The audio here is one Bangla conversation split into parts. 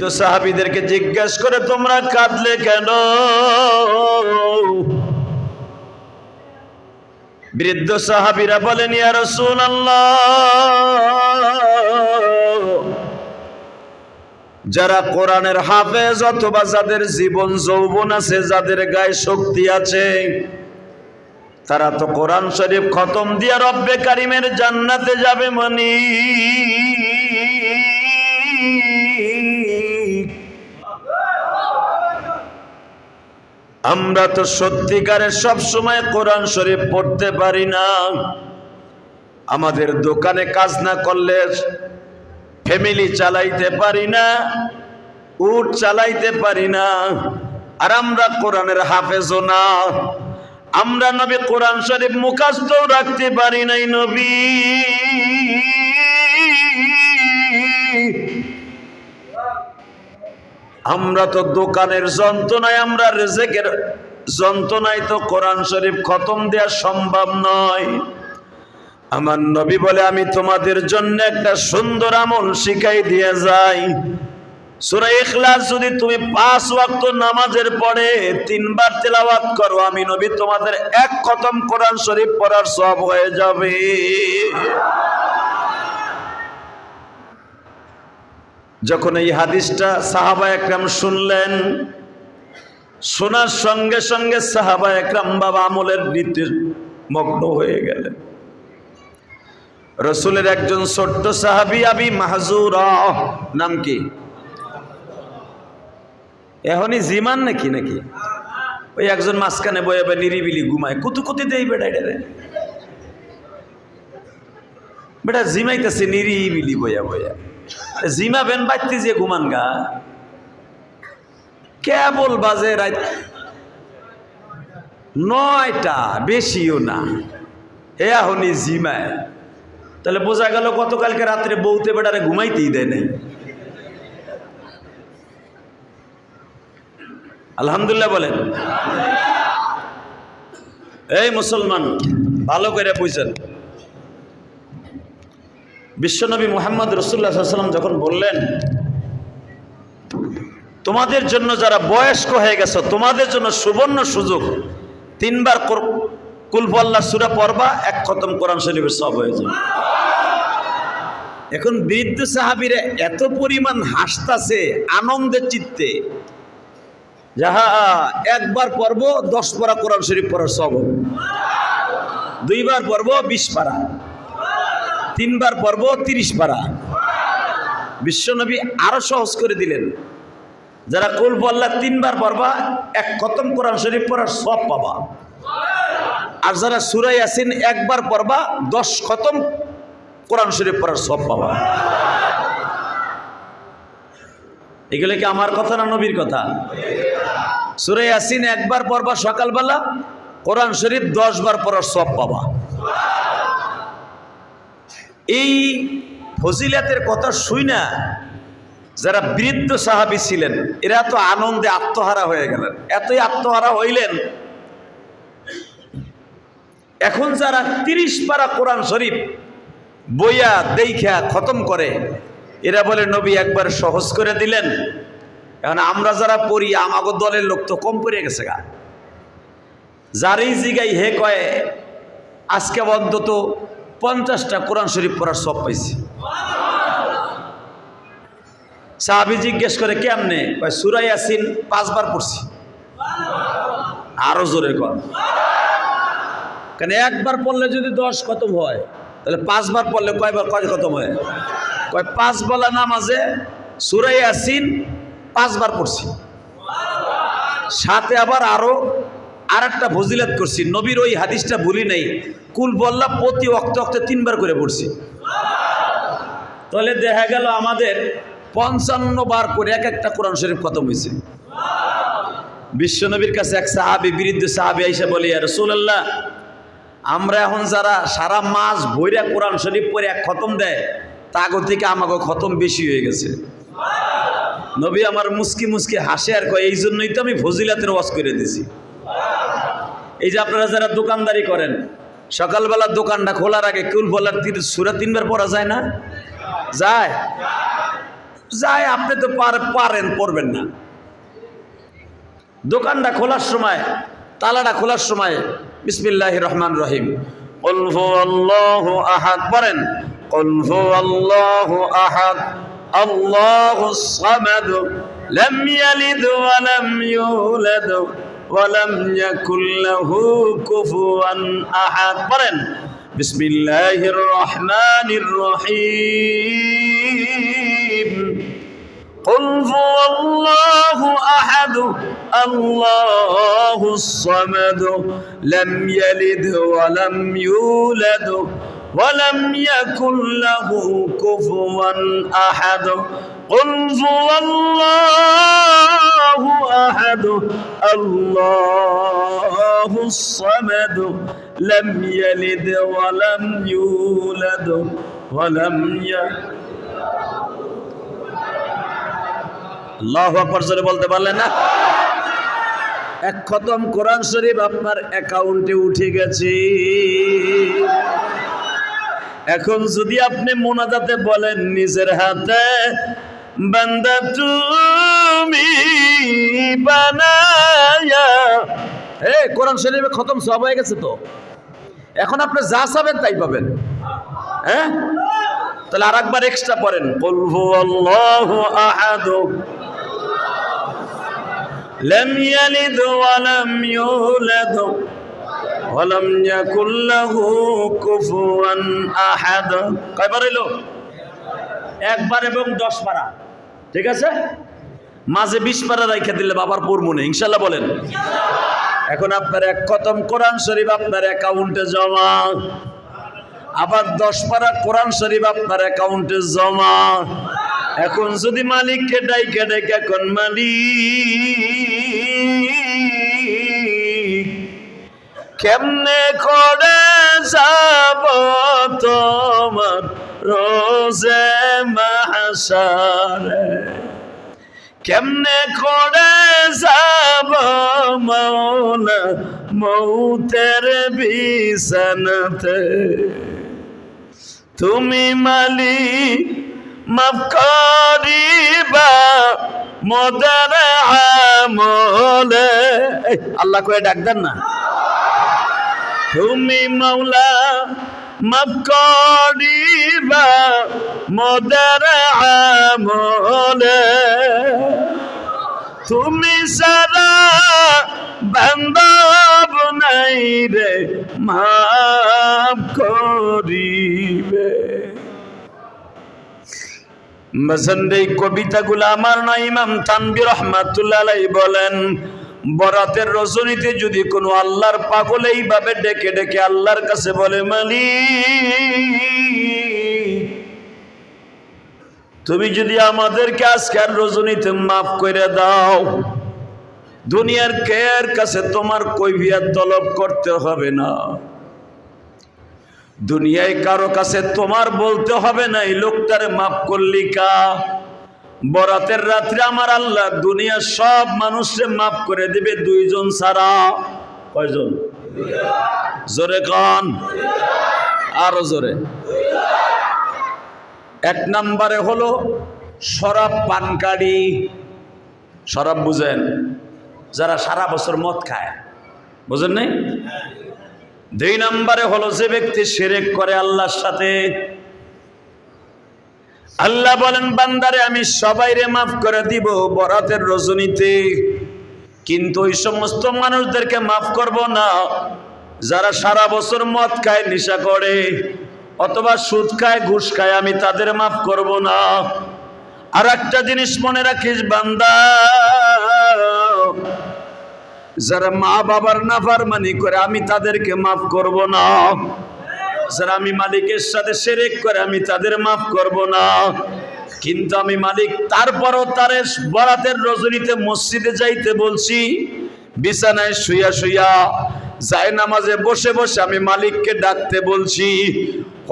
তো সাহাবিদেরকে জিজ্ঞেস করে, তোমরা কাঁদলে কেন? বৃদ্ধ সাহাবিরা বলেন, ইয়া রাসূলুল্লাহ! যারা কোরআনের হাফেজ অথবা যাদের জীবন যৌবন আছে, যাদের গায়ে শক্তি আছে, তারা তো কোরআন শরীফ খতম দিয়া রব্বে কারিমের জান্নাতে যাবে মনি। আমরা তো সত্যিকারের সব সময় কোরআন শরীফ পড়তে পারি না। আমাদের দোকানে কাজ না করলে ফ্যামিলি চালাইতে পারি না, উট চালাইতে পারি না, আর আমরা কোরআনের হাফেজও না। আমরা নবী কোরআন শরীফ মুখাস্ত রাখতে পারি নাই নবী। আমরা তো দোকানের যন্ত্রণায়, আমরা রেজেকের যন্ত্রণায় তো কোরআন শরীফ খতম দেওয়া সম্ভব নয়। আমার নবী বলে, আমি তোমাদের জন্য একটা সুন্দর আমল শিখাই দিয়ে যাই। সূরা ইখলাস যদি তুমি পাঁচ ওয়াক্ত নামাজের পরে তিনবার তেলাওয়াত করো, আমি নবী তোমাদের এক খতম কোরআন শরীফ পড়ার সব হয়ে যাবে। যখন এই হাদিসটা সাহাবা একরাম শুনলেন, শোনার সঙ্গে সঙ্গে সাহাবা একরাম বাবা আমলের নীতি মগ্ন হয়ে গেলেন। রসুলের একজন ছোট্ট সাহাবি, আবি মাহজুর, নাম কি? এখনই জিমান নাকি নাকি? ওই একজন মাঝখানে বয়ে বা নিরিবিলি ঘুমায় কুতু কুতি দেই বেটা এটা বেটা জিমাইতেছে নিরিবিলি বয়া বয়া। জিমা বেন বাড়তে যে ঘুমান গা কেবল বাজে রাত? নয়টা, বেশিও না। হে এখনই জিমায়। তাহলে বোঝা গেল গতকালকে রাত্রে বউতে বেটারে ঘুমাইতেই দেয় নাই। আলহামদুলিল্লাহ বলেন। এই মুসলমান, ভালো করে বুঝছেন বিশ্বনবী মোহাম্মদ রসুল্লাহ সাল্লাম যখন বললেন, তোমাদের জন্য যারা বয়স্ক হয়ে গেছো, তোমাদের জন্য সুবর্ণ সুযোগ, তিনবার কুলপল্লা সুরা পড়বা, এক খতম কোরআন শরীফের সব হয়ে যাবে। এখন বৃদ্ধ সাহাবিরা এত পরিমাণ হাসতাছে আনন্দের চিত্তে, যাহা একবার পর্ব দশ পারা কোরআন শরীফ পড়ার সব হবে। দুইবার পর্ব বিশ পারা। তিনবার পর্ব তিরিশ পারা। বিশ্বনবী আরও সহজ করে দিলেন। যারা কুল পল্লা তিনবার পড়বা, এক খতম কোরআন শরীফ পড়ার সব পাবা। আর যারা সুরাই আসিন একবার পড়বা, দশ খতম কোরআন শরীফ পড়ার সব পাবা। এগুলো কি আমার কথা না নবীর কথা? সুরাই আসিন একবার পড়বা সকালবেলা, কোরআন শরীফ দশ বার পড়ার সব পাবা। এই ফজিলাতের কথা শুই না যারা বৃদ্ধ সাহাবি ছিলেন, এরা তো আনন্দে আত্মহারা হয়ে গেলেন। এতই আত্মহারা হইলেন। এখন যারা তিরিশ পারা কোরআন শরীফ বইয়া দেইখা খতম করে, এরা বলে, নবী একবার সহজ করে দিলেন। এখন আমরা যারা পড়ি, আমাগো দলের লোক তো কম পড়ে গেছে গা। যারই জিগাই হে কয়, আজকে অন্তত পঞ্চাশটা কোরআন শরীফ পড়ার সব পাইছি। সাহাবি জিজ্ঞেস করে, কেমনে? সুরাই আসিন পাঁচবার পড়ছি। আরও জোরে কর কেন, একবার পড়লে যদি দশ খতম হয়, তাহলে পাঁচবার পড়লে কয়বার, কয় খতম হয়? কয়, পাঁচ বলা নামাজে সুরাই আসিন পাঁচবার পড়ছি। সাথে আবার আরও আর একটা ফজিলাত করছি, নবীর ওই হাদিসটা ভুলি নাই। কুল বল্লা প্রতি অক্ত অক্তে তিনবার করে পড়ছি। তাহলে দেখা গেল আমাদের পঞ্চান্ন বার করে এক একটা কোরআন শরীফ খতম হয়েছে। বিশ্বনবীর কাছে এক সাহাবি বিরুদ্ধে সাহাবি আইসা বলি আর রসুল্লাহ আমরা এখন যারা সারা মাস ভৈরা কোরআন শরীফ পরে এক খতম দেয় তাগো থেকে আমাকে খতম বেশি হয়ে গেছে। নবী আমার মুস্কি মুস্কি হাসে আর কয়, এই জন্যই তো আমি ফজিলাতের ওয়াজ করে দিছি। এই যে আপনারা যারা দোকানদারি করেন সকালবেলা দোকানটা খোলার আগে কুল বলার তীর সুরা তিনবার পড়া যায় না যায় যাই আপনি তো পার- পারেন পড়বেন না দোকানটা খোলার সময় তালাটা খোলার সময় বিসমিল্লাহ রহমান রহিম قل هو الله أحد পড়েন قل هو الله أحد الله الصمد لم يلد ولم يولد ولم يكن له كفوا أحد পড়েন بسم الله الرحمن الرحيم قل هو الله أحد الله الصمد لم يلد ولم يولد ولم يكن له كفوا أحد قل هو الله أحد الله الصمد لم يلد ولم يولد ولم يكن আল্লাহ আকবর জোরে বলতে পারলেন না এক খতম কোরআন শরীফ আপনার অ্যাকাউন্টে উঠে গেছে এখন যদি আপনি মোনাজাতে বলেন নিজের হাতে বান্দা তুমি বানায়া হে কোরআন শরীফে খতম সব হয়ে গেছে তো এখন আপনি যা চাবেন তাই পাবেন হ্যাঁ তাহলে আর একবার এক্সট্রা পড়েন বলবো আল্লাহ আহাদ لم يلد ولم يولد ولم يكن له كفوا احد কয়বার হইলো একবার এবং দশ পারা ঠিক আছে মাঝে বিশ পারা রাইখা দিলে বাবার পড়বো না ইনশাল্লাহ বলেন এখন আপনার এক খতম কোরআন শরীফ আপনার অ্যাকাউন্টে জমা আবার দশ পারা কোরআন শরীফ আপনার অ্যাকাউন্টে জমা এখন যদি মালিককে ডাইকে ডাইকে এখন মালিক কেমনে করে যাব তোমার রোজে মাসারে কেমনে করে যাব মৌলা মৌতের বিছানাতে? তুমি মালি মাফ করিবা মদার আমলে। আল্লাহ কয়ে ডাক দেন না। তুমি মৌলা, মাফ করিবা মদার আমলে। তুমি সারা বান্ধব নাই রে, মাফ করিবে। বসন্ত এই কবিতাগুলো আমার না ইমাম তানবির রহমাতুল্লাহ বলেন বরাতের রজনীতে যদি কোনো আল্লাহর পাগল এইভাবে ডেকে ডেকে আল্লাহর কাছে বলে মালিক তুমি যদি আমাদেরকে আজকের রজনীতে মাফ করে দাও, দুনিয়ার কেয়ার কাছে তোমার কৈভিয়াত তলব করতে হবে না। দুনিয়ায় কারও কাছে তোমার বলতে হবে না, এই লোকটারে মাফ করলি কা? বরাতের রাত্রে আমার আল্লাহ দুনিয়ার সব মানুষকে মাফ করে দিবে দুইজন ছাড়া। কয়জন? জোরে কন। আরও জোরে। এক নম্বরে হলো শরাব পানকারী। শরাব বুঝেন? যারা সারা বছর মদ খায়। বুঝেন নাই? দুই নম্বরে হলো যে ব্যক্তি সেরেক করে আল্লাহর সাথে আল্লাহ বলেন, বান্দারে, আমি সবাইরে মাফ করে দিব বরাতের রজনীতে। কিন্তু ওই সমস্ত মানুষদেরকে মাফ করব না। যারা সারা বছর মদ খায়, নেশা করে, অথবা সুদ খায়, ঘুষ খায়, আমি তাদের মাফ করব না। আর একটা জিনিস মনে রাখিস, বান্দা, যারা মা বাবার নাফারমানি করে, আমি তাদেরকে মাফ করব না। যারা আমি মালিকের সাথে সেরেক করে, আমি তাদের মাফ করব না। কিন্তু আমি মালিক, তারপরও তারে বরাতের রজনীতে মসজিদে যাইতে বলছি, বিছানায় শুইয়া শুইয়া যায় নামাজে বসে বসে আমি মালিককে ডাকতে বলছি,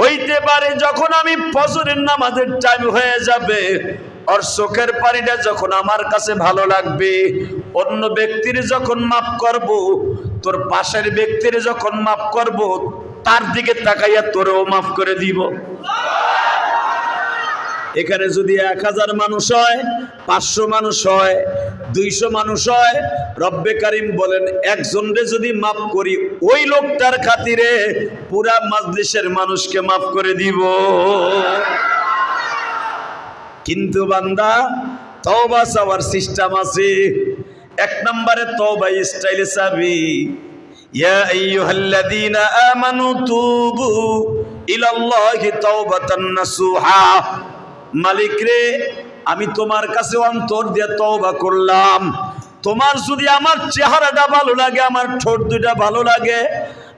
হইতে পারে যখন আমি ফজরের নামাজের টাইম হয়ে যাবে, ওর চোখের পানিটা যখন আমার কাছে ভালো লাগবে, অন্য ব্যক্তির যখন মাফ করব, তোর পাশের ব্যক্তির যখন মাফ করব তার দিকে তাকাইয়া তোরেও মাফ করে দিব। এখানে যদি এক হাজার মানুষ হয়, পাঁচশো মানুষ হয়, দুইশো মানুষ হয়, রব্বে কারিম বলেন, একজনরে যদি মাফ করি, ওই লোকটার খাতিরে পুরা মাজলিসের মানুষকে মাফ করে দিব। কিন্তু বান্দা, তওবা চাওয়ার সিস্টেম আছে। এক নম্বরে তওবা স্টাইলে চাবি। মালিক রে, আমি তোমার কাছে অন্তর দিয়ে তওবা করলাম। তোমার যদি আমার চেহারাটা ভালো লাগে, আমার ঠোঁট দুইটা ভালো লাগে,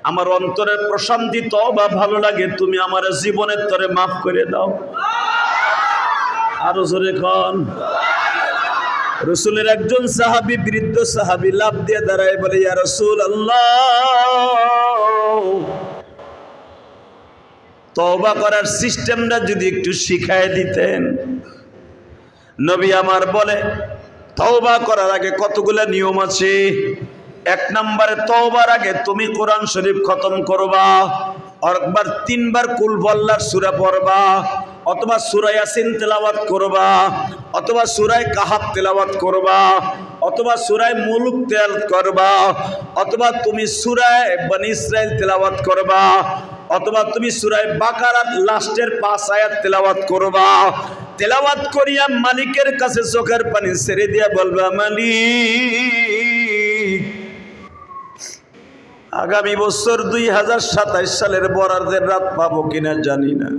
আমার অন্তরের প্রশান্তি, তওবা ভালো লাগে, তুমি আমার জীবনের তরে মাফ করে দাও। আরও জোরে খন রসুলের একজন সাহাবি, বৃদ্ধ সাহাবি লাভ দিয়ে দাঁড়ায় বলে, ইয়া রসুল আল্লাহ তওবা করার সিস্টেমটা যদি একটু শিখায় দিতেন। নবী আমার বলে, তওবা করার আগে কতগুলো নিয়ম আছে? এক নম্বরে তওবার আগে তুমি কোরআন শরীফ খতম করবা একবার তিনবার কুল বল্লার সুরা পড়বা অথবা সুরায় ইয়াসিন তেলাওয়াত করবা, অথবা সুরায় কাহাব তেলাওয়াত করবা, অথবা সুরায় মুলুক তেল করবা, অথবা তুমি সুরায় বনি ইসরাইল তেলাওয়াত করবা, অথবা তুমি সুরায় বাকারাত লাস্টের পাঁচ আয়াত তেলাওয়াত করবা। তেলাওয়াত করিয়া মালিকের কাছে চোখের পানি ছেড়ে দিয়া বলবা, মালিক, আগামী বছর দুই হাজার সাতাইশ সালের বরাদের রাত পাবো কিনা জানি না।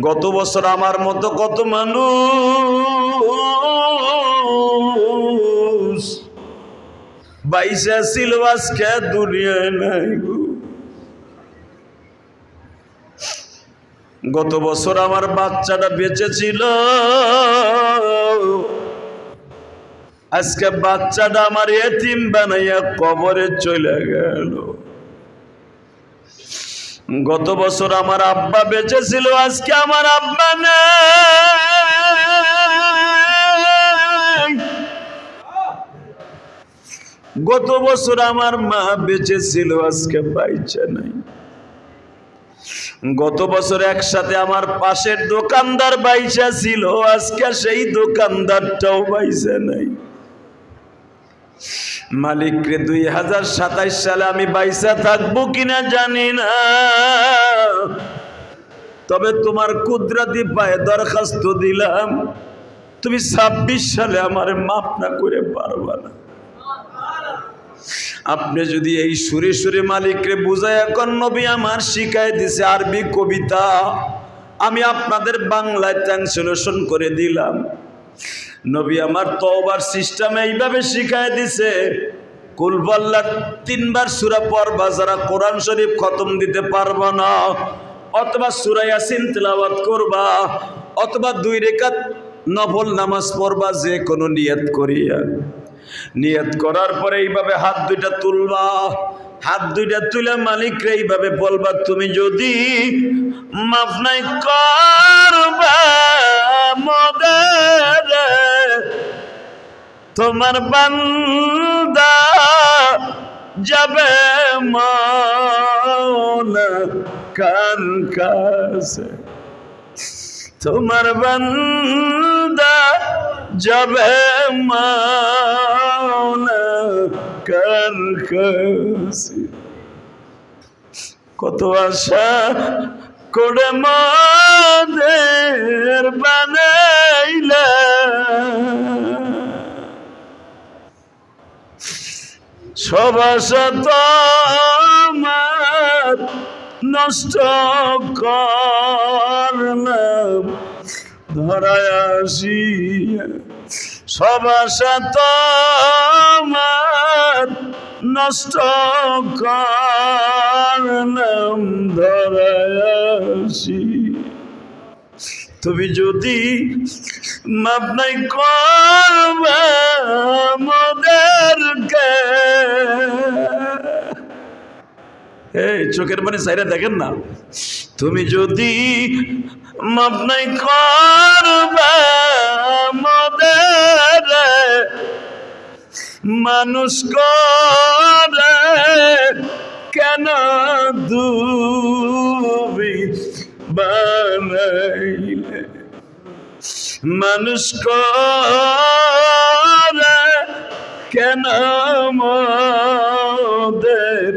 গত বছর আমার মতো কত মানুষ বাইশে ছিল আজকে দুনিয়ায় নাই গত বছর আমার বাচ্চাটা বেঁচে ছিল আজকে বাচ্চাটা আমার এতিম বানাইয়া কবরে চলে গেল। গত বছর আমার আব্বা বেঁচে ছিল আজকে আমার আব্বা নেই। গত বছর আমার মা বেঁচে ছিল আজকে পাইছে নাই। গত বছর একসাথে আমার পাশের দোকানদার বাইচা ছিল, আজকে সেই দোকানদারটাও বাইচা নাই। মালিকরে দুই হাজার সাতাইশ সালে আমি বাইসা থাকব কিনা জানি না। তবে তোমার কুদরাতি পায়ে দরখাস্ত দিলাম। তুমি ছাব্বিশ সালে আমার মাপ না করে পারবা না। আপনি যদি এই সুরে সুরে মালিকরে বুঝায়, এখন নবী আমার শিখাই দিছে আরবি কবিতা। আমি আপনাদের বাংলায় ট্রান্সলেশন করে দিলাম। নবী আমার তওবার সিস্টেম এইভাবে শিখায় দিছে কুলবল্লার তিনবার সুরা পড়বা যারা কোরআন শরীফ খতম দিতে পারবা না, অথবা সুরা ইয়াসিন তেলাওয়াত করবা, অথবা দুই রেখাত নফল নামাজ পড়বা যে কোনো নিয়ত করিয়া। নিয়ত করার পরে এইভাবে হাত দুইটা তুলবা, হাত দুইটা তুলে মালিকরে এইভাবে বলবা, তুমি যদি মাফ নাই করবা তোমার বান্দা যাবে মৌলা কার কাছে? তোমার বান্দা যাবে মৌলা কার কাছে? কত আশা করে মাদের বানাইলা। তোমার নষ্ট করলাম। ধরায় সব নষ্ট করলাম। আসি। তুমি যদি মাপ নাই করবে মোদেরকে এই, চোখের মানে সাইরে দেখেন না। তুমি যদি মাপ নাই করবে মোদের মানুষ করে কেন দুবি বানাইলে। মানুষ করে কেন মোদের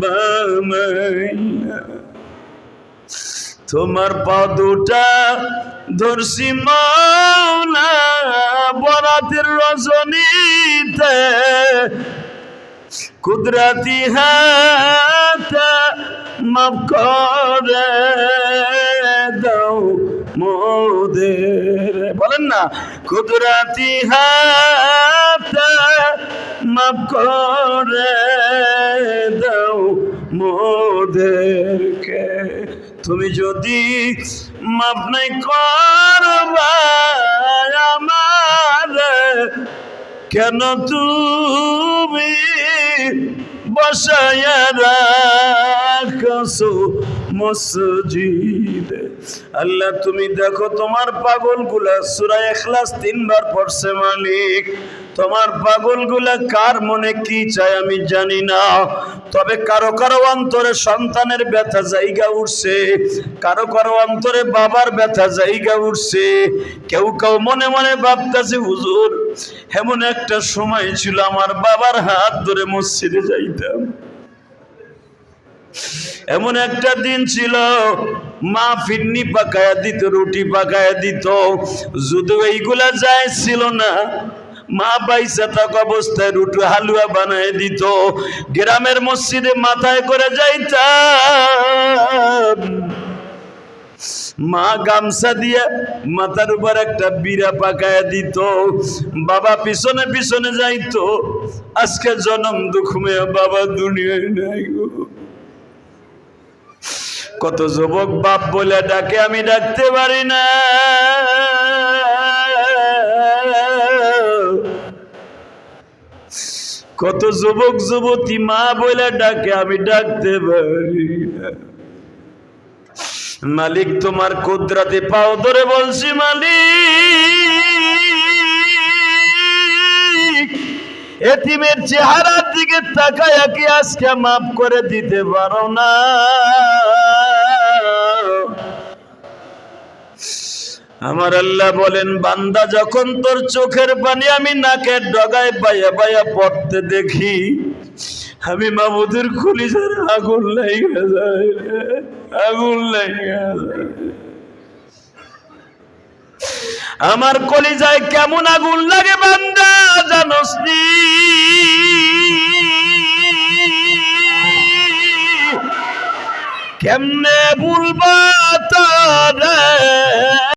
বানাইলা? তোমার পা দুটা ধরছি মাওলা বরাতের রজনীতে, কুদরাতি হাত মাফ করে। মোদের বলেন না, কুদরাতি হাত মাফ করে দাও মোদেরকে। তুমি যদি মাফ নাই করবা আমার, কেন তুমি বসায়া রাখছো মসজিদে? আল্লাহ, তুমি দেখো তোমার পাগলগুলা সুরা এখলাস তিনবার পড়ছে মালিক। তোমার পাগলগুলা কার মনে কি চায় আমি জানি না। তবে কারও কারও অন্তরে সন্তানের ব্যথা জায়গা উঠছে, কারও কারও অন্তরে বাবার ব্যথা জায়গা উঠছে। কেউ কেউ মনে মনে ভাবতেছে, হুজুর, এমন একটা সময় ছিল আমার বাবার হাত ধরে মসজিদে যাইতাম। এমন একটা দিন ছিল, মা ফিরনি পাকায়া দিত, রুটি পাকায়া দিত। যদিও এইগুলা যায় ছিল না, মা বাইসা থাকা অবস্থায় রুটি হালুয়া বানায় দিত। গ্রামের মসজিদে মাথায় করে যাইতাম। মা গামছা দিয়ে মাথার উপর একটা বিড়া পাকায় দিত। বাবা পিছনে পিছনে যাইতো। আজকে জনম দুঃখ মেয়ে, বাবা দুনিয়ায় নাই গো। কত যুবক বাপ বলে ডাকে, আমি ডাকতে পারি না। কত যুবক যুবতী মা বলে ডাকে, আমি ডাকতে পারি মালিক, তোমার কুদরাতে পাও ধরে বলছি, মালিক, এতিমের চেহারার দিকে তাকায় কি আজকে মাফ করে দিতে পারো না? আমার আল্লাহ বলেন, বান্দা যখন তোর চোখের পানি আমি নাকের ডগায় পাইয়া পাইয়া পড়তে দেখি, আমি মামুদের খুলিজার আগুন লাইগা যায় আগুন লাইগা যায় আমার কলিজায় কেমন আগুন লাগে বান্দা, জানোস কেমনে ভুলবা তোরে